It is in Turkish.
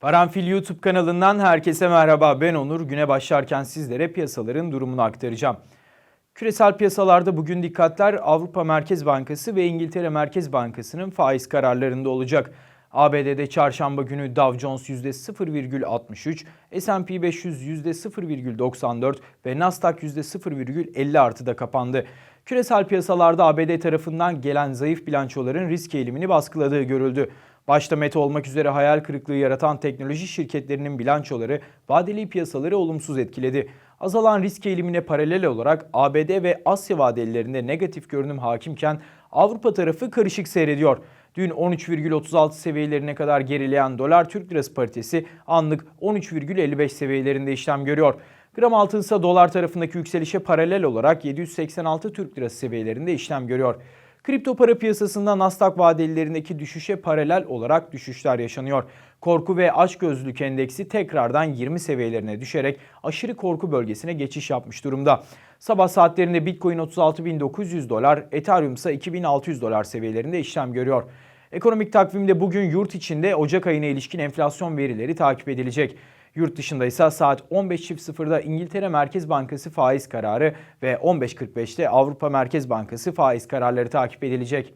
Paranfil YouTube kanalından herkese merhaba. Ben Onur. Güne başlarken sizlere piyasaların durumunu aktaracağım. Küresel piyasalarda bugün dikkatler Avrupa Merkez Bankası ve İngiltere Merkez Bankası'nın faiz kararlarında olacak. ABD'de çarşamba günü Dow Jones %0,63, S&P 500 %0,94 ve Nasdaq %0,50 artıda kapandı. Küresel piyasalarda ABD tarafından gelen zayıf bilançoların risk eğilimini baskıladığı görüldü. Başta Meta olmak üzere hayal kırıklığı yaratan teknoloji şirketlerinin bilançoları vadeli piyasaları olumsuz etkiledi. Azalan risk eğilimine paralel olarak ABD ve Asya vadelilerinde negatif görünüm hakimken Avrupa tarafı karışık seyrediyor. Dün 13,36 seviyelerine kadar gerileyen dolar Türk lirası paritesi anlık 13,55 seviyelerinde işlem görüyor. Gram altın ise dolar tarafındaki yükselişe paralel olarak 786 Türk lirası seviyelerinde işlem görüyor. Kripto para piyasasında Nasdaq vadelilerindeki düşüşe paralel olarak düşüşler yaşanıyor. Korku ve açgözlülük endeksi tekrardan 20 seviyelerine düşerek aşırı korku bölgesine geçiş yapmış durumda. Sabah saatlerinde Bitcoin 36.900 dolar, Ethereum ise 2600 dolar seviyelerinde işlem görüyor. Ekonomik takvimde bugün yurt içinde Ocak ayına ilişkin enflasyon verileri takip edilecek. Yurt dışında ise saat 15.00'da İngiltere Merkez Bankası faiz kararı ve 15.45'te Avrupa Merkez Bankası faiz kararları takip edilecek.